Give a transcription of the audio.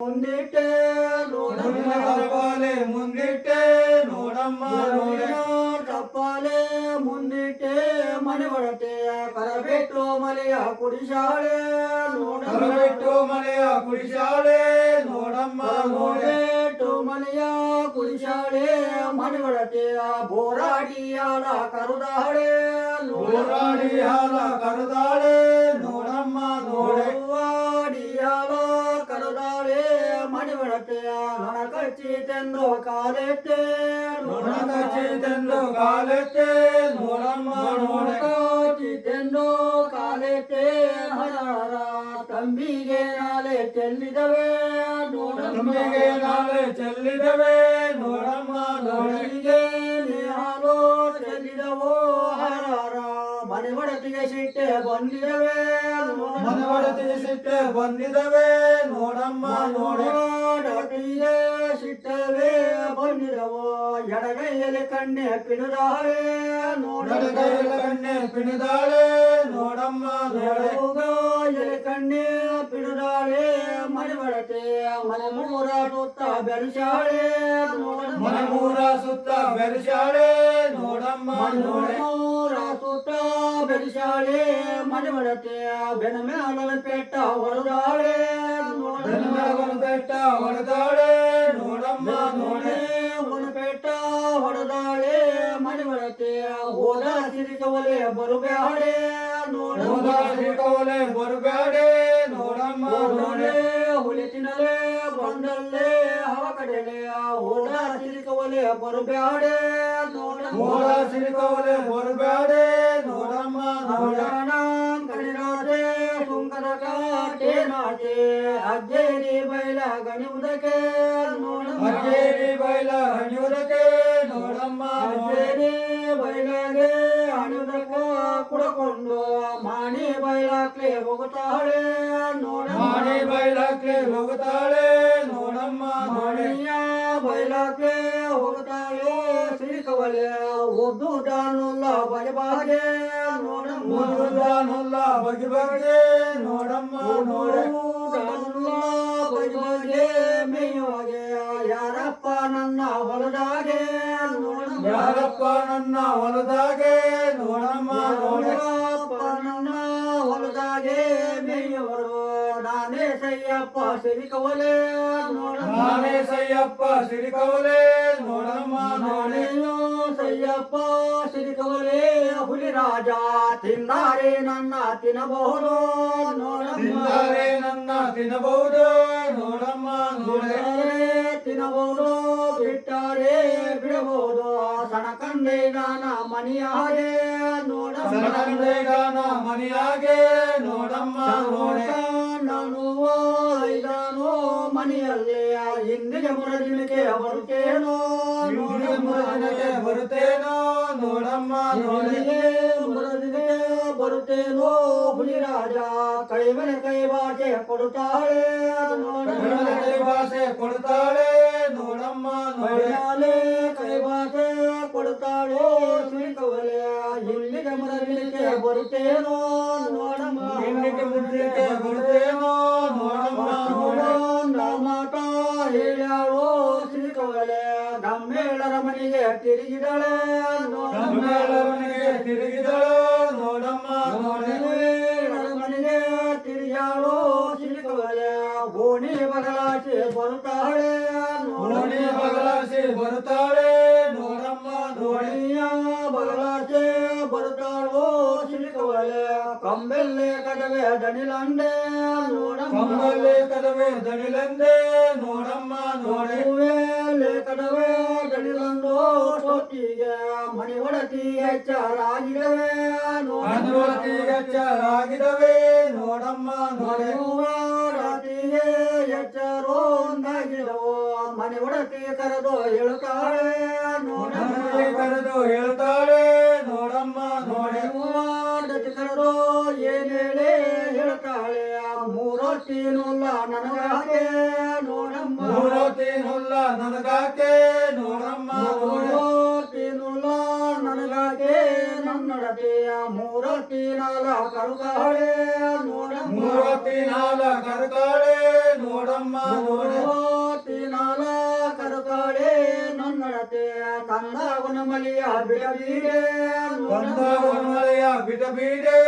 ಮುಂದಿಟ್ಟೆ ನೋಡಮ್ಮ ಕರಬಾಲೆ ಮುಂದಿಟ್ಟೆ ನೋಡಮ್ಮ ನೋಡೆ ತಪ್ಪಾಲೆ ಮುಂದಿಟ್ಟೆ ಮನೆ ಒಡತೆಯ ಕರಬಿಟ್ಟು ಮಲೆಯ ಕುಡಿಸಾಳೆ ನೋಡಮ್ಮ ಕರಬಿಟ್ಟು ಮನೆಯ ಕುಡಿಸಾಳೆ ನೋಡಮ್ಮ ನೋಡೆ ನೋಡೇಟು ಮನೆಯ ಕುಡಿಸಾಳೆ ಮನೆ ಒಡತೆಯ ಬೋರಾಡಿಯಾಳ ಕರುದಾಳೆ ಹೋರಾಡಿ ಹಾಲ ಕರೆದಾಳೆ ನೋಡಮ್ಮ ನೋಡೆ ಬೋರಾಡಿಯಾಳ ಕರುದಾಳೆ ಮನೆ ಒಡತೆಯ ನೊಣ ಕಚ್ಚಿತೆಂದು ಕಾಲೆಟ್ಟೆ ನೋಡಕಚ್ಚಿತೆಂದು ಕಾಲೆತ್ತೆ ನೋಡಮ್ಮ ನೋಡೆ ಕಾಚಿತೆಂದು ಕಾಲೆಟ್ಟೆ ಮನರ ತಂಬಿಗೆ ನಾಲೆ ಚೆಲ್ಲಿದವೆ ನಮ್ಮಿಗೆ ನಾಳೆ ಚೆಲ್ಲಿದವೆ ಬಂದಿದವೆ ನೋಡಮ್ಮ ನೋಡೆ ಒಡತಿಗೆ ಸಿಟ್ಟವೇ ಬಂದಿದವೋ ಎಡಗೈಯಲ್ಲಿ ಕಣ್ಣೆ ಪಿಣುದಾಳೆ ನಡಗೈಲ ನೋಡ ಕಣ್ಣೆ ಪಿಣಿದಾಳೆ ನೋಡಮ್ಮ ನೋಡೆ ಎಲೆ ಕಣ್ಣೆ ಪಿಡುದಾಳೆ ಮನೆ ಬಡತೆ ಮನೆ ಮೂರ ಸುತ್ತ ಬೆರೆಸಾಳೆ ಮನೆ ಮೂರ ಸುತ್ತ ಬೆರೆಸಾಳೆ ನೋಡಮ್ಮ ನೋಡೆ ಮೂರ ಸುತ್ತ ಬೆಳಗಿಸಾಳೆ ಮಡಿಮಡತೆ ಬೆನಮೆ ಅಗಲ ಪೆಟ್ಟ ಹೊರದಾಳೆ ಬೆನಮೆ ಪೆಟ್ಟ ಹೊರದಾಳೆ ನೋಡಮ್ಮ ನೋಡೆ. ಪೆಟ್ಟ ಹೊರದಾಳೆ ಮಡಿಮಡತೆ ಹೋದ ಸಿರಿತವಲೆ ಬರುಬೇಡೆ ನೋಡ ಸಿರಿತವಲೆ ಬರುಬೇಡೆ ನೋಡಮ್ಮ ನೋಡೇ. ಕಡೆಲೆ ಹೋದ ಸಿರಿಕವಲೆ ಬರುಬ್ಯಾಡೆ ಹೋದ ಶ್ರೀಕವಲೆ ಬರುಬೇಡೆ ನೋಡಮ್ಮ ನೋಡೆ. ಕಣಿನಾದೆ ಸುಂಕದ ಕಾಟೆ ನಾಟೆ ಅಜ್ಜೇರಿ ಬೈಲ ಗಣಿವುದಕ್ಕೆ ಅಜ್ಜೇರಿ ಬೈಲ ಹಣಿಯುವುದಕ್ಕೆ ನೋಡಮ್ಮ ನೋಡೆ. ಅಜ್ಜೇರಿ ಬೈಲಾಗೆ ಹಣಿವುದಕ್ಕ ಕುಡಕೊಂಡು ಮಾಣಿ ಬೈಲಾಕ್ಲೆ ಹೋಗುತ್ತಾಳೆ ನೋಡ ಮಾಣಿ ಬೈಲಾಕ್ಲೆ ಹೋಗುತ್ತಾಳೆ ಮುದ್ದುದಾನುಲ್ಲ ಬಗೆ ಬಗೆ ನೋಡಮ್ಮ ನೋಡೆ. ದಾನುಲ್ಲ ಬಗೆ ಮೇಯುವಾಗೆ. ಯಾರಪ್ಪ ನನ್ನ ಹೊಲದಾಗೆ? ಯಾರಪ್ಪ ನನ್ನ ಹೊಲದಾಗೆ? ಸಯ್ಯಪ್ಪ ಸಿರಿ ಕವಲೆ ನೋಡಮ್ಮೆ. ಸಯ್ಯಪ್ಪ ಸಿರಿ ಕವಲೆ ನೋಡಮ್ಮ ನೋಡೇನು ಸಯ್ಯಪ್ಪ ಸಿರಿ ಕವಲೆ ಹುಲಿ ರಾಜ ತಿನ್ನಾರೆ ನನ್ನ ತಿನ್ನಬಹುದು ನೋಡಮ್ಮಾರೆ ನನ್ನ ತಿನ್ನಬಹುದು ನೋಡಮ್ಮ ನೋಡೇ. ತಿನ್ನಬಹುದು ಬಿಟ್ಟಾರೆ ಬಿಡಬಹುದು. ಸಣಕಂದೆ ನಾನ ಮನಿಯಾಗೆ ನೋಡಮ್ಮ. ಸಣಕಂದೆ ನಾನ ಮನಿಯಾಗೆ ನೋಡಮ್ಮ ನೋಡ. ನಾನು ಐದಾನು ಮನೆಯಲ್ಲೇ ಹಿಂದಿಗೆ ಮುರದಿನಕ್ಕೆ ಬರುತ್ತೇನೋ ಹಿಂದಿನ ಮುರದಿನಕ್ಕೆ ಬರುತ್ತೇನೋ ನೋಡಮ್ಮ ನೋಡೆ ನೋಡಿಗೆ ಮುರದಿನಕ್ಕೆ ಬರುತ್ತೇನೋ ಹುಲಿ ರಾಜ ಕೈ ಮೇಲೆ ಕೈ ಬಾಟೆ ಕೊಡುತ್ತಾಳೆ ಕನ್ನಡ ಕೈ ಭಾಷೆ ಕೊಡ್ತಾಳೆ ನೋಡಮ್ಮ ನೋಡೆ ಕೈಯಾಲೆ ಕೈ ಬಾಟೆ ಕೊಡುತ್ತಾಳೆ ಶ್ರೀಕವಲೆ ಇಲ್ಲಿಗೆ ಮುರದಿನಕ್ಕೆ ಬರುತ್ತೇನೋ ತಿರುಗಿದಳೆ ಕಮ್ಮೇಳವನಿಗೆ ತಿರುಗಿದಳು ನೋಡಮ್ಮ ನೋಡೆ ನಮ್ಮೇಳರ ಮನೆಗೆ ತಿರುಗಾಳೋ ಶ್ರೀಕವಲೆ ಗೋಣಿ ಬಗಲಾಚೆ ಬರುತ್ತಾಳೆ ಓಣಿ ಬಗಲಾಸಿ ಬರುತ್ತಾಳೆ ನೋಡಮ್ಮ ನೋಡೆ ಗೋಣಿಯ ಬಗಲಾಚೆ ಬರುತ್ತಾಳೋ ಶ್ರೀಕವಲೆ ಕಂಬೆಲ್ಲೆ ಕಡವೆ ದಣಿಲಂಡೆ ನೋಡಮ್ಮ ಕಂಬಲ್ಲಿ ಕದವೆ ದಣಿಲೆಂದೆ ನೋಡಮ್ಮ ನೋಡೆ ಹೂವೇಲೆ ಕಡವೆ ದಣಿಲಂದು ಸೊತ್ತಿಗೆ ಮಣಿ ಒಡತಿ ಎಚ್ಚರಾಗಿದವೆ ಅನುವತಿ ಎಚ್ಚರಾಗಿದವೆ ನೋಡಮ್ಮ ನೋಡೆ ರಾತಿಗೆ ಎಚ್ಚರೋ ಒಂದಾಗಿದವು ಮನೆ ಒಡತಿ ಕರೆದು ಹೇಳುತ್ತಾಳೆ ನಮಗೆ ಕರೆದು ಹೇಳ್ತಾಳೆ ಮೂರೊತ್ತಿನುಲ್ಲ ನನಗಾಗೆ ನೋಡಮ್ಮ ಮೂರತಿ ಹುಲ್ಲ ನನಗಾಕೆ ನೋಡಮ್ಮ ನೋಡೆ ಮೂರೊತ್ತಿನುಲ್ಲ ನನಗಾಗೆ ನನ್ನಡತೆಯ ಮೂರೊತ್ತಿನಲ ಕರುಗಾಳೆ ನೋಡಮ್ಮ ಮೂರತಿ ನಾಲ ಕರಕಾಳೆ ನೋಡಮ್ಮ ನೋಡೆ ತಿನಾಲ ಕರುತಾಳೆ ನನ್ನಡತೆ ತಂದ ಗುಣಮಲಿಯ ಬಿಡಬೀಡೆ ಬಂದ ಮಲೆಯ ಬಿಟ ಬೀಡೆ